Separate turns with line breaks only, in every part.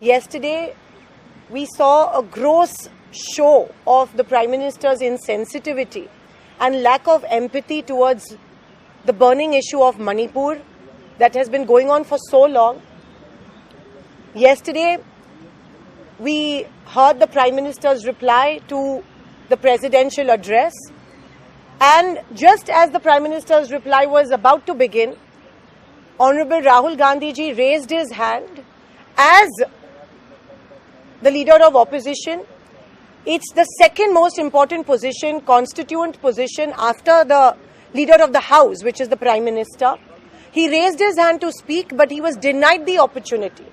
Yesterday, we saw a gross show of the Prime Minister's insensitivity and lack of empathy towards the burning issue of Manipur that has been going on for so long. Yesterday, we heard the Prime Minister's reply to the presidential address, and just as the Prime Minister's reply was about to begin, Honorable Rahul Gandhi ji raised his hand as the leader of opposition. It's the second most important position, constituent position after the leader of the house, which is the prime minister. He raised his hand to speak, but he was denied the opportunity.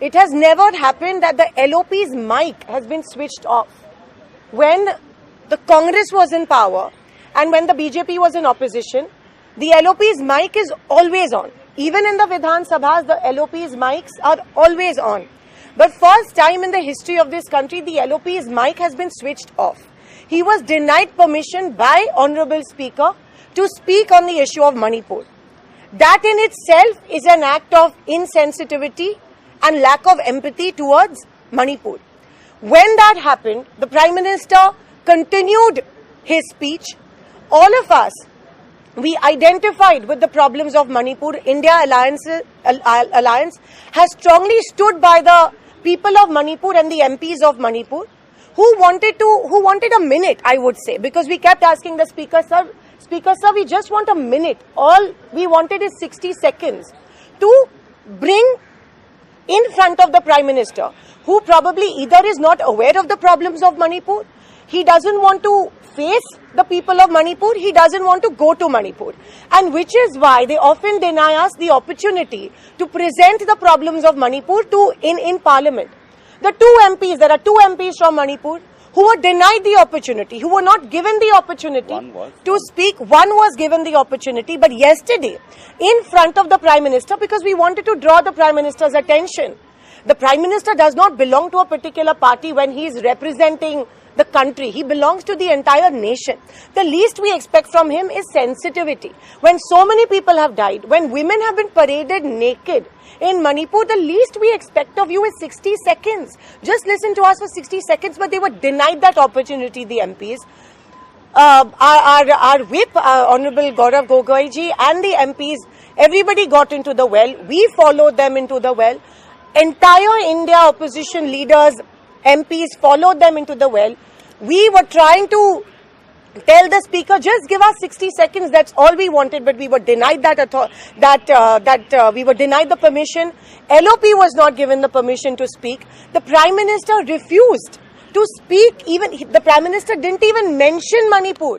It has never happened that the LOP's mic has been switched off. When the Congress was in power and when the BJP was in opposition, the LOP's mic is always on. Even in the Vidhan Sabhas, the LOP's mics are always on. But first time in the history of this country, the LOP's mic has been switched off. He was denied permission by Honorable Speaker to speak on the issue of Manipur. That in itself is an act of insensitivity and lack of empathy towards Manipur. When that happened, the Prime Minister continued his speech. All of us, we identified with the problems of Manipur. India Alliance, Alliance has strongly stood by the people of Manipur and the MPs of Manipur who wanted to who wanted a minute i would say because we kept asking the speaker sir speaker sir we just want a minute. All we wanted is 60 seconds to bring in front of the prime minister who probably either is not aware of the problems of manipur he doesn't want to face the people of manipur he doesn't want to go to manipur and which is why they often deny us the opportunity to present the problems of manipur to in in parliament the two MPs, there are two MPs from Manipur who were denied the opportunity, who were not given the opportunity
One was.
to speak. One was given the opportunity, but yesterday, in front of the Prime Minister, because we wanted to draw the Prime Minister's attention. The Prime Minister does not belong to a particular party when he is representing the country. He belongs to the entire nation. The least we expect from him is sensitivity. When so many people have died, when women have been paraded naked in Manipur, the least we expect of you is 60 seconds. Just listen to us for 60 seconds, but they were denied that opportunity, the MPs. Uh, our, our, our whip, uh, Honorable Gaurav Gogoi ji, and the MPs, everybody got into the well. We followed them into the well. Entire India opposition leaders, MPs followed them into the well. We were trying to tell the speaker just give us 60 seconds that's all we wanted but we were denied that that uh, that uh, we were denied the permission. Lop was not given the permission to speak. The prime minister refused to speak even the prime minister didn't even mention manipur